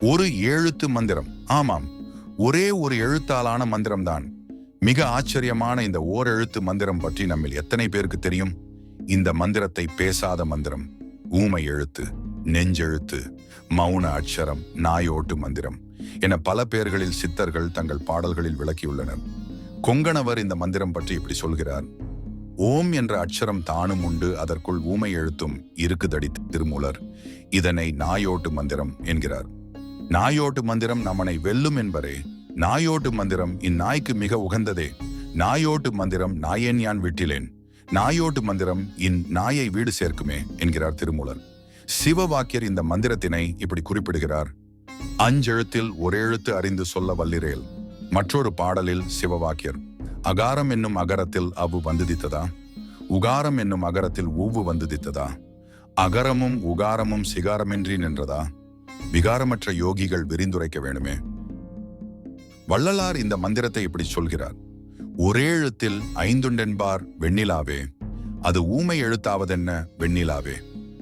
ஒரு எழுத்து மந்திரம். ஆமாம் ஒரே ஒரு எழுத்தாலான மந்திரம்தான். மிக ஆச்சரியமான இந்த ஓர் எழுத்து மந்திரம் பற்றி நம்மில் எத்தனை பேருக்கு தெரியும்? இந்த மந்திரத்தை பேசாத மந்திரம் ஊமை எழுத்து நெஞ்செழுத்து மௌன அட்சரம் நாயோட்டு மந்திரம் என பல பேர்களில் சித்தர்கள் தங்கள் பாடல்களில் விளக்கியுள்ளனர். கொங்கணவர் இந்த மந்திரம் பற்றி இப்படி சொல்கிறார் ஓம் என்ற அட்சரம் தானும் உண்டு அதற்குள் ஊமை எழுத்தும் இருக்குதடி திருமூலர் இதனை நாயோட்டு மந்திரம் என்கிறார். நாயோட்டு மந்திரம் நம்மனை வெல்லும் என்பரே. நாயோட்டு மந்திரம் இந்நாய்க்கு மிக உகந்ததே. நாயோட்டு மந்திரம் நாயேன் யான் விட்டிலேன். நாயோட்டு மந்திரம் இன் நாயை வீடு சேர்க்குமே என்கிறார் திருமூலர். சிவவாக்கியர் இந்த மந்திரத்தினை இப்படி குறிப்பிடுகிறார். அஞ்செழுத்தில் ஒரே எழுத்து அறிந்து சொல்ல வல்லிரேல். மற்றொரு பாடலில் சிவவாக்கியர். அகாரம் என்னும் அகரத்தில் அவு வந்துதித்ததா? உகாரம் என்னும் அகரத்தில் ஊவு வந்துதித்ததா? அகரமும் உகாரமும் சிகாரமின்றி நின்றதா? விகாரமற்ற யோகிகள் விரிந்துரைக்க வேணுமே? வள்ளலார் இந்த மந்திரத்தை இப்படி சொல்கிறார். ஒரே எழுத்தில் ஐந்துண்டென்பார் வெண்ணிலாவே அது ஊமை எழுத்தாவதென்ன வெண்ணிலாவே?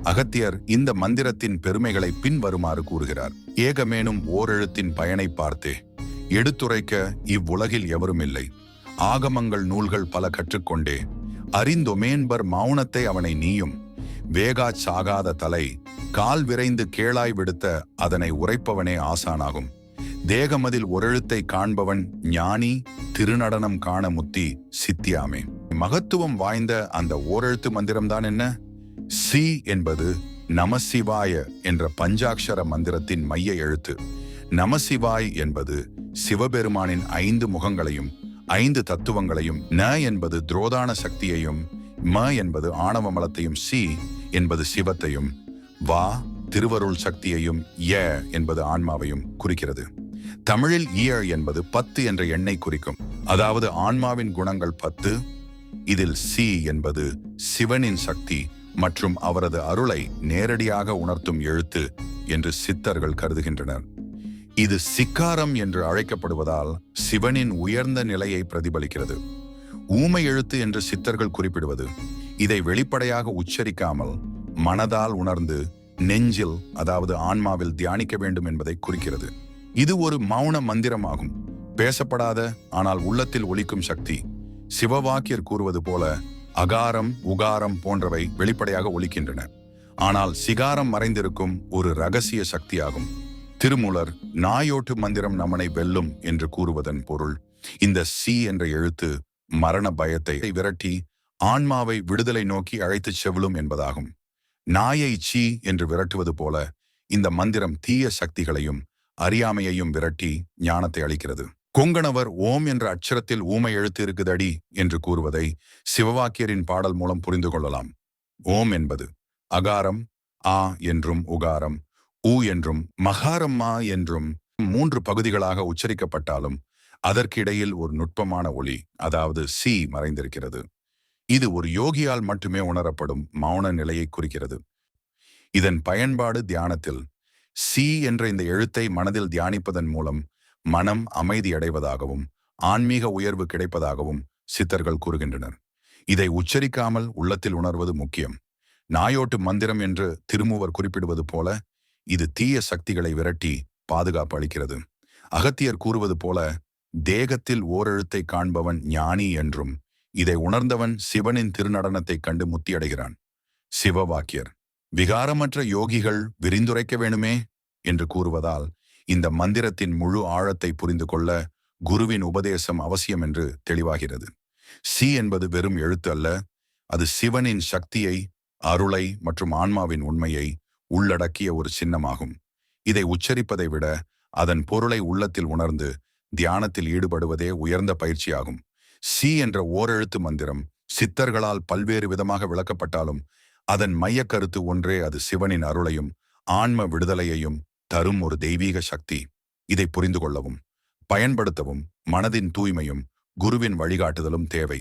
அகத்தியர் இந்த மந்திரத்தின் பெருமைகளை பின்வருமாறு கூறுகிறார். ஏகமேனும் ஓரெழுத்தின் பயனை பார்த்தே எடுத்துரைக்க இவ்வுலகில் எவரும் இல்லை ஆகமங்கள் நூல்கள் பல கற்றுக்கொண்டே அறிந்தொமேன்பர் மௌனத்தை அவனை நீயும் வேகா சாகாத தலை கால் விரைந்து கேளாய் விடுத்த அதனை உரைப்பவனே ஆசானாகும். தேகமதில் ஒரெழுத்தை காண்பவன் ஞானி திருநடனம் காண முத்தி சித்தியாமே. மகத்துவம் வாய்ந்த அந்த ஓரெழுத்து மந்திரம்தான் என்ன? சி என்பது நமசிவாய என்ற பஞ்சாட்சர மந்திரத்தின் மைய எழுத்து. நமசிவாய் என்பது சிவபெருமானின் ஐந்து முகங்களையும் ஐந்து தத்துவங்களையும் ந என்பது துரோதான சக்தியையும் ம என்பது ஆணவ மலத்தையும் சி என்பது சிவத்தையும் வா திருவருள் சக்தியையும் ய என்பது ஆன்மாவையும் குறிக்கிறது. தமிழில் இய என்பது பத்து என்ற எண்ணை குறிக்கும். அதாவது ஆன்மாவின் குணங்கள் பத்து இதில் சி என்பது சிவனின் சக்தி மற்றும் அவரது அருளை நேரடியாக உணர்த்தும் எழுத்து என்று சித்தர்கள் கருதுகின்றனர். இது சிக்காரம் என்று அழைக்கப்படுவதால் சிவனின் உயர்ந்த நிலையை பிரதிபலிக்கிறது. ஊமை எழுத்து என்று சித்தர்கள் குறிப்பிடுவது இதை வெளிப்படையாக உச்சரிக்காமல் மனதால் உணர்ந்து நெஞ்சில் அதாவது ஆன்மாவில் தியானிக்க வேண்டும் என்பதை குறிக்கிறது. இது ஒரு மௌன மந்திரமாகும். பேசப்படாத ஆனால் உள்ளத்தில் ஒலிக்கும் சக்தி. சிவவாக்கியர் கூறுவது போல அகாரம் உகாரம் போன்றவை வெளிப்படையாக ஒலிக்கின்றன. ஆனால் சிகாரம் மறைந்திருக்கும் ஒரு ரகசிய சக்தியாகும். திருமூலர் நாயோட்டு மந்திரம் நம்மனை வெல்லும் என்று கூறுவதன் பொருள் இந்த சி என்ற எழுத்து மரண பயத்தை விரட்டி ஆன்மாவை விடுதலை நோக்கி அழைத்துச் செல்லும் என்பதாகும். நாயை சீ என்று விரட்டுவது போல இந்த மந்திரம் தீய சக்திகளையும் அறியாமையையும் விரட்டி ஞானத்தை அளிக்கிறது. கொங்கணவர் ஓம் என்ற அச்சரத்தில் ஊமை எழுத்து இருக்குதடி என்று கூறுவதை சிவவாக்கியரின் பாடல் மூலம் புரிந்து கொள்ளலாம். ஓம் என்பது அகாரம் ஆ என்றும் உகாரம் ஊ என்றும் மகாரம்மா என்றும் மூன்று பகுதிகளாக உச்சரிக்கப்பட்டாலும் அதற்கிடையில் ஒரு நுட்பமான ஒளி அதாவது சி மறைந்திருக்கிறது. இது ஒரு யோகியால் மட்டுமே உணரப்படும் மௌன நிலையை குறிக்கிறது. இதன் பயன்பாடு தியானத்தில். சி என்ற இந்த எழுத்தை மனதில் தியானிப்பதன் மூலம் மனம் அமைதி அடைவதாகவும் ஆன்மீக உயர்வு கிடைப்பதாகவும் சித்தர்கள் கூறுகின்றனர். இதை உச்சரிக்காமல் உள்ளத்தில் உணர்வது முக்கியம். நாயோட்டு மந்திரம் என்று திருமூவர் குறிப்பிடுவது போல இது தீய சக்திகளை விரட்டி பாதுகாப்பு அளிக்கிறது. அகத்தியர் கூறுவது போல தேகத்தில் ஓரெழுத்தை காண்பவன் ஞானி என்றும் இதை உணர்ந்தவன் சிவனின் திருநடனத்தைக் கண்டு முத்தியடைகிறான். சிவவாக்கியர் விகாரமற்ற யோகிகள் விரிந்துரைக்க வேணுமே? என்று கூறுவதால் இந்த மந்திரத்தின் முழு ஆழத்தை புரிந்து கொள்ள குருவின் உபதேசம் அவசியம் என்று தெளிவாகிறது. சி என்பது வெறும் எழுத்து அல்ல அது சிவனின் சக்தியை அருளை மற்றும் ஆன்மாவின் உண்மையை உள்ளடக்கிய ஒரு சின்னமாகும். இதை உச்சரிப்பதை விட அதன் பொருளை உள்ளத்தில் உணர்ந்து தியானத்தில் ஈடுபடுவதே உயர்ந்த பயிற்சியாகும். சி என்ற ஓரெழுத்து மந்திரம் சித்தர்களால் பல்வேறு விதமாக விளக்கப்பட்டாலும் அதன் மைய கருத்து ஒன்றே அது சிவனின் அருளையும் ஆன்ம விடுதலையையும் தரும் ஒரு தெய்வீக சக்தி. இதை புரிந்து கொள்ளவும் பயன்படுத்தவும் மனதின் தூய்மையும் குருவின் வழிகாட்டுதலும் தேவை.